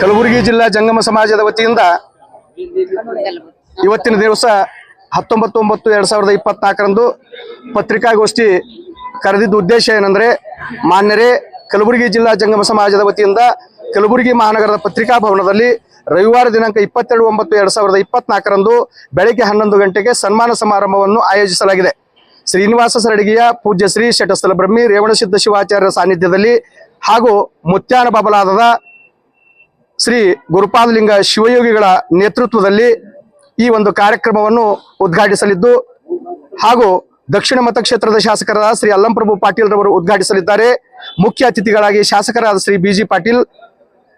ಕಲಬುರಗಿ ಜಿಲ್ಲಾ ಜಂಗಮ ಸಮಾಜದ ವತಿಯಿಂದ ಇವತ್ತಿನ ದಿವಸ ಹತ್ತೊಂಬತ್ತು ಒಂಬತ್ತು ಎರಡ್ ಸಾವಿರದ ಇಪ್ಪತ್ನಾಲ್ಕರಂದು ಪತ್ರಿಕಾಗೋಷ್ಠಿ ಕರೆದಿದ್ದ ಉದ್ದೇಶ ಏನಂದ್ರೆ, ಮಾನ್ಯರೇ, ಕಲಬುರಗಿ ಜಿಲ್ಲಾ ಜಂಗಮ ಸಮಾಜದ ವತಿಯಿಂದ ಕಲಬುರಗಿ ಮಹಾನಗರದ ಪತ್ರಿಕಾ ಭವನದಲ್ಲಿ ರವಿವಾರ ದಿನಾಂಕ ಇಪ್ಪತ್ತೆರಡು ಒಂಬತ್ತು ಎರಡ್ ಸಾವಿರದ ಇಪ್ಪತ್ನಾಲ್ಕರಂದು ಬೆಳಗ್ಗೆ ಹನ್ನೊಂದು ಗಂಟೆಗೆ ಸನ್ಮಾನ ಸಮಾರಂಭವನ್ನು ಆಯೋಜಿಸಲಾಗಿದೆ. ಶ್ರೀನಿವಾಸ ಸರಡಿಗೆಯ ಪೂಜ್ಯ ಶ್ರೀ ಶಟಸ್ಥಲ ಬ್ರಹ್ಮಿ, ರೇವಣಸಿದ್ಧ ಶಿವಾಚಾರ್ಯರ ಸಾನ್ನಿಧ್ಯದಲ್ಲಿ ಹಾಗೂ ಮುತ್ಯಾನ ಬಬಲಾದದ ಶ್ರೀ ಗುರುಪಾದಲಿಂಗ ಶಿವಯೋಗಿಗಳ ನೇತೃತ್ವದಲ್ಲಿ ಈ ಒಂದು ಕಾರ್ಯಕ್ರಮವನ್ನು ಉದ್ಘಾಟಿಸಲಿದ್ದು ಹಾಗೂ ದಕ್ಷಿಣ ಮತಕ್ಷೇತ್ರದ ಶಾಸಕರಾದ ಶ್ರೀ ಅಲ್ಲಂಪ್ರಭು ಪಾಟೀಲ್ ರವರು ಉದ್ಘಾಟಿಸಲಿದ್ದಾರೆ. ಮುಖ್ಯ ಅತಿಥಿಗಳಾಗಿ ಶಾಸಕರಾದ ಶ್ರೀ ಬಿಜಿ ಪಾಟೀಲ್,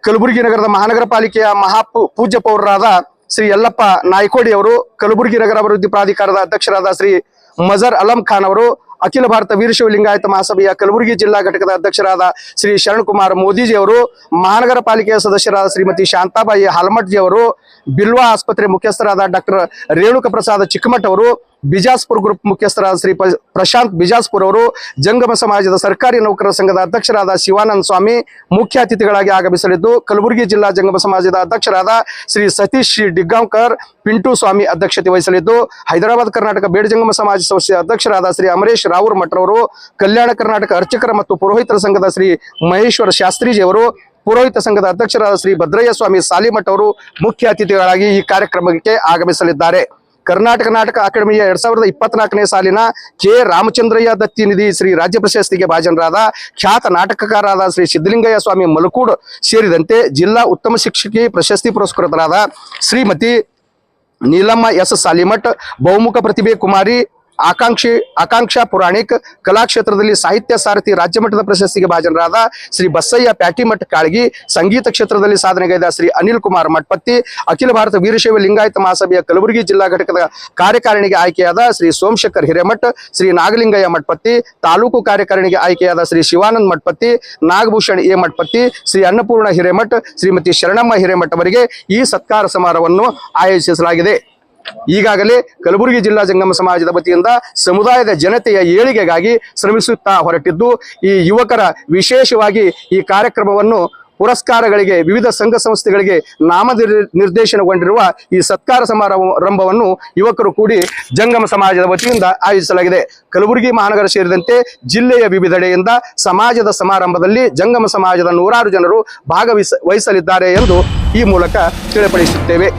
ಕಲಬುರಗಿ ನಗರದ ಮಹಾನಗರ ಪಾಲಿಕೆಯ ಮಹಾ ಪೂಜ್ಯ ಪೌರರಾದ ಶ್ರೀ ಯಲ್ಲಪ್ಪ ನಾಯ್ಕೋಡಿ ಅವರು, ಕಲಬುರಗಿ ನಗರ ಅಭಿವೃದ್ಧಿ ಪ್ರಾಧಿಕಾರದ ಅಧ್ಯಕ್ಷರಾದ ಶ್ರೀ ಮಜರ್ ಅಲಂ ಖಾನ್ ಅವರು ಅಖಿಲ ಭಾರತ ವೀರಶೈವ ಲಿಂಗಾಯತ ಮಹಾಸಭೆಯ ಕಲಬುರಗಿ ಜಿಲ್ಲಾ ಘಟಕದ ಅಧ್ಯಕ್ಷರಾದ ಶ್ರೀ ಶರಣಕುಮಾರ್ ಮೋದಿಜಿ ಅವರು ಮಹಾನಗರ ಪಾಲಿಕೆಯ ಸದಸ್ಯರಾದ ಶ್ರೀಮತಿ ಶಾಂತಾಬಾಯಿ ಹಾಲ್ಮಟ್ಜಿ ಅವರು ಬಿಲ್ವಾ ಆಸ್ಪತ್ರೆ ಮುಖ್ಯಸ್ಥರಾದ ಡಾಕ್ಟರ್ ರೇಣುಕ ಪ್ರಸಾದ್ ಚಿಕ್ಕಮಠ್ ಅವರು ಬಿಜಾಸ್ಪುರ್ ಗ್ರೂಪ್ ಮುಖ್ಯಸ್ಥರಾದ ಶ್ರೀ ಪ್ರಶಾಂತ್ ಬಿಜಾಸ್ಪುರ್ ಅವರು ಜಂಗಮ ಸಮಾಜದ ಸರ್ಕಾರಿ ನೌಕರರ ಸಂಘದ ಅಧ್ಯಕ್ಷರಾದ ಶಿವಾನಂದ ಸ್ವಾಮಿ ಮುಖ್ಯ ಅತಿಥಿಗಳಾಗಿ ಆಗಮಿಸಲಿದ್ದು, ಕಲಬುರಗಿ ಜಿಲ್ಲಾ ಜಂಗಮ ಸಮಾಜದ ಅಧ್ಯಕ್ಷರಾದ ಶ್ರೀ ಸತೀಶ್ ಡಿಗ್ಗಾಂವ್ಕರ್, ಪಿಂಟು ಸ್ವಾಮಿ ಅಧ್ಯಕ್ಷತೆ ವಹಿಸಲಿದ್ದು, ಹೈದರಾಬಾದ್ ಕರ್ನಾಟಕ ಬೇಡ ಜಂಗಮ ಸಮಾಜ ಸಂಸ್ಥೆಯ ಅಧ್ಯಕ್ಷರಾದ ಶ್ರೀ ಅಮರೇಶ್ ರಾವೂರ್ ಮಠರವರು, ಕಲ್ಯಾಣ ಕರ್ನಾಟಕ ಅರ್ಚಕರ ಮತ್ತು ಪುರೋಹಿತರ ಸಂಘದ ಶ್ರೀ ಮಹೇಶ್ವರ ಶಾಸ್ತ್ರೀಜಿ ಅವರು, ಪುರೋಹಿತ ಸಂಘದ ಅಧ್ಯಕ್ಷರಾದ ಶ್ರೀ ಭದ್ರಯ್ಯ ಸ್ವಾಮಿ ಸಾಲಿಮಠ್ ಅವರು ಮುಖ್ಯ ಅತಿಥಿಗಳಾಗಿ ಈ ಕಾರ್ಯಕ್ರಮಕ್ಕೆ ಆಗಮಿಸಲಿದ್ದಾರೆ. ಕರ್ನಾಟಕ ನಾಟಕ ಅಕಾಡೆಮಿಯ ಎರಡ್ ಸಾವಿರದ ಇಪ್ಪತ್ನಾಲ್ಕನೇ ಸಾಲಿನ ಕೆ ರಾಮಚಂದ್ರಯ್ಯ ದತ್ತಿ ನಿಧಿ ಶ್ರೀ ರಾಜ್ಯ ಪ್ರಶಸ್ತಿಗೆ ಭಾಜನರಾದ ಖ್ಯಾತ ನಾಟಕಕಾರರಾದ ಶ್ರೀ ಸಿದ್ದಲಿಂಗಯ್ಯ ಸ್ವಾಮಿ ಮಲಕೂಡ್ ಸೇರಿದಂತೆ ಜಿಲ್ಲಾ ಉತ್ತಮ ಶಿಕ್ಷಕಿ ಪ್ರಶಸ್ತಿ ಪುರಸ್ಕೃತರಾದ ಶ್ರೀಮತಿ ನೀಲಮ್ಮ ಎಸ್ ಸಾಲಿಮಠ್, ಬಹುಮುಖ ಪ್ರತಿಭೆ ಕುಮಾರಿ ಆಕಾಂಕ್ಷಿ ಆಕಾಂಕ್ಷಾ ಪುರಾಣಿಕ್ ಕಲಾಕ್ಷೇತ್ರದಲ್ಲಿ ಸಾಹಿತ್ಯ ಸಾರಥಿ ರಾಜ್ಯ ಮಟ್ಟದ ಪ್ರಶಸ್ತಿಗೆ ಭಾಜನರಾದ ಶ್ರೀ ಬಸಯ್ಯ ಪ್ಯಾಟಿಮಠ್ ಕಾಳಗಿ, ಸಂಗೀತ ಕ್ಷೇತ್ರದಲ್ಲಿ ಸಾಧನೆಗೈದ ಶ್ರೀ ಅನಿಲ್ ಕುಮಾರ್ ಮಠಪತ್ತಿ ಅಖಿಲ ಭಾರತ ವೀರಶೈವ ಲಿಂಗಾಯತ ಮಹಾಸಭೆಯ ಕಲಬುರಗಿ ಜಿಲ್ಲಾ ಘಟಕದ ಕಾರ್ಯಕಾರಿಣಿಗೆ ಆಯ್ಕೆಯಾದ ಶ್ರೀ ಸೋಮಶೇಖರ್ ಹಿರೇಮಠ್, ಶ್ರೀ ನಾಗಲಿಂಗಯ್ಯ ಮಠಪತ್ತಿ ತಾಲೂಕು ಕಾರ್ಯಕಾರಿಣಿಗೆ ಆಯ್ಕೆಯಾದ ಶ್ರೀ ಶಿವಾನಂದ್ ಮಠಪತ್ತಿ ನಾಗಭೂಷಣ್ ಎ ಮಠಪತ್ತಿ ಶ್ರೀ ಅನ್ನಪೂರ್ಣ ಹಿರೇಮಠ್, ಶ್ರೀಮತಿ ಶರಣಮ್ಮ ಹಿರೇಮಠ್ ಅವರಿಗೆ ಈ ಸತ್ಕಾರ ಸಮಾರಂಭವನ್ನು ಆಯೋಜಿಸಲಾಗಿದೆ. ಈಗಾಗಲೇ ಕಲಬುರಗಿ ಜಿಲ್ಲಾ ಜಂಗಮ ಸಮಾಜದ ವತಿಯಿಂದ ಸಮುದಾಯದ ಜನತೆಯ ಏಳಿಗೆಗಾಗಿ ಶ್ರಮಿಸುತ್ತಾ ಹೊರಟಿದ್ದು, ಈ ಯುವಕರ ವಿಶೇಷವಾಗಿ ಈ ಕಾರ್ಯಕ್ರಮವನ್ನು ಪುರಸ್ಕಾರಗಳಿಗೆ, ವಿವಿಧ ಸಂಘ ಸಂಸ್ಥೆಗಳಿಗೆ ನಾಮ ನಿರ್ದೇಶನಗೊಂಡಿರುವ ಈ ಸತ್ಕಾರ ಸಮಾರಂಭವನ್ನು ಯುವಕರು ಕೂಡಿ ಜಂಗಮ ಸಮಾಜದ ವತಿಯಿಂದ ಆಯೋಜಿಸಲಾಗಿದೆ. ಕಲಬುರಗಿ ಮಹಾನಗರ ಸೇರಿದಂತೆ ಜಿಲ್ಲೆಯ ವಿವಿಧೆಡೆಯಿಂದ ಸಮಾಜದ ಸಮಾರಂಭದಲ್ಲಿ ಜಂಗಮ ಸಮಾಜದ ನೂರಾರು ಜನರು ಭಾಗವಹಿಸ ಎಂದು ಈ ಮೂಲಕ ತಿಳಿಪಡಿಸುತ್ತೇವೆ.